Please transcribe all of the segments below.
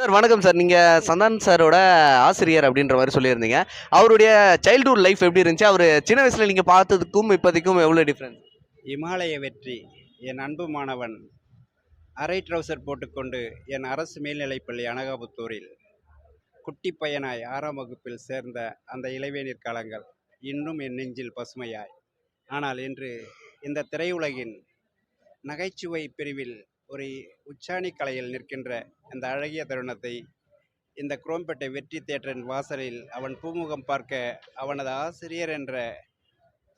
Sir வணக்கம் sir. நீங்கள் சந்தான் சாரோட ஆசிரியர் அப்படின்ற மாதிரி சொல்லியிருந்தீங்க. அவருடைய சைல்டுஹுட் லைஃப் எப்படி இருந்துச்சு? அவர் சின்ன வயசில் நீங்கள் பார்த்ததுக்கும் இப்போதைக்கும் எவ்வளோ டிஃப்ரென்ஸ் இமாலய வெற்றி. என் அன்பு மாணவன். அரை ட்ரௌசர் போட்டுக்கொண்டு என் அரசு மேல்நிலைப்பள்ளி அனகாபுத்தூரில் குட்டி பையனாய் ஆறாம் வகுப்பில் சேர்ந்த அந்த இளைவேநீர் காலங்கள் இன்னும் என் நெஞ்சில் பசுமையாய். ஆனால் இன்று இந்த திரையுலகின் நகைச்சுவை பிரிவில் ஒரு உச்சாணி கலையில் நிற்கின்ற இந்த அழகிய தருணத்தை இந்த குரோம்பேட்டை வெற்றி தேட்டரின் வாசலில் அவன் பூமுகம் பார்க்க அவனது ஆசிரியர் என்ற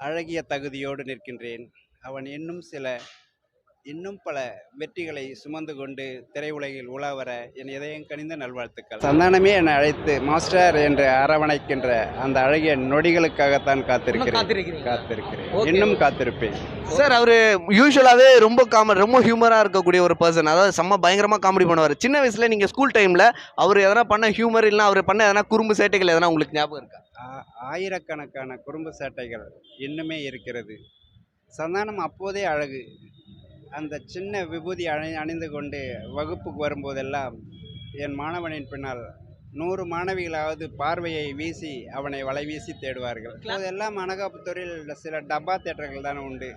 அழகிய தகுதியோடு நிற்கின்றேன். அவன் இன்னும் சில இன்னும் பல வெற்றிகளை சுமந்து கொண்டு திரையுலகில் உலா வர என் இதயம் கனிந்த நல்வாழ்த்துக்கள். சந்தானமே என்னை அழைத்து மாஸ்டர் என்று அரவணைக்கின்ற அந்த அழகிய நொடிகளுக்காகத்தான் காத்திருக்கிறேன். காத்திருக்கிறேன். இன்னும் காத்திருப்பேன். சார் அவர் யூஸ்வலாகவே ரொம்ப காமெடி ரொம்ப ஹியூமராக இருக்கக்கூடிய ஒரு பர்சன் அதாவது செம்ம பயங்கரமாக காமெடி பண்ணுவார். சின்ன வயசில் நீங்கள் ஸ்கூல் டைமில் அவர் எதனா பண்ண ஹியூமர் இல்லைனா அவர் பண்ண எதனா குறும்பு சேட்டைகள் எதனா உங்களுக்கு ஞாபகம் இருக்கா? ஆயிரக்கணக்கான குறும்பு சேட்டைகள் இன்னுமே இருக்கிறது. சந்தானம் அப்போதே அழகு. அந்த சின்ன விபூதி அணி அணிந்து கொண்டு வகுப்புக்கு வரும்போதெல்லாம் என் மாணவனின் பின்னால் நூறு மாணவிகளாவது பார்வையை வீசி அவனை வலை வீசி தேடுவார்கள். இப்போதெல்லாம் அனகாபுத்தூரில் சில டப்பா தேட்டர்கள் தான் உண்டு.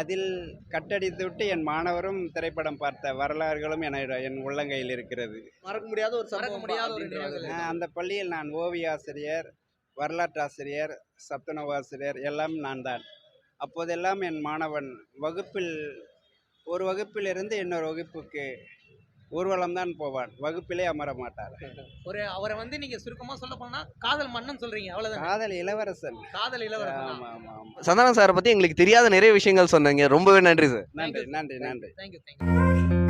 அதில் கட்டடித்து விட்டு என் மாணவரும் திரைப்படம் பார்த்த வரலாறுகளும் என என் உள்ளங்கையில் இருக்கிறது. மறக்க முடியாத ஒரு மறக்க முடியாத ஒரு அந்த பள்ளியில் நான் ஓவிய ஆசிரியர் வரலாற்று ஆசிரியர் சத்துணவு ஆசிரியர் எல்லாம் நான் தான் அப்போதெல்லாம் என் மாணவன் வகுப்பில் ஒரு வகுப்பிலிருந்து இன்னொரு வகுப்புக்கு ஊர்வலம் தான் போவான். வகுப்பிலே அமர மாட்டார். ஒரு அவரை வந்து நீங்க சுருக்கமா சொல்ல போனா காதல் மன்னன் சொல்றீங்க அவ்வளவுதான்? காதல் இளவரசன். காதல் இளவரசன்? ஆமா ஆமா ஆமா. சந்தானம் சாரை பற்றி எங்களுக்கு தெரியாத நிறைய விஷயங்கள் சொன்னீங்க. ரொம்பவே நன்றி சார். நன்றி நன்றி நன்றி. Thank you thank you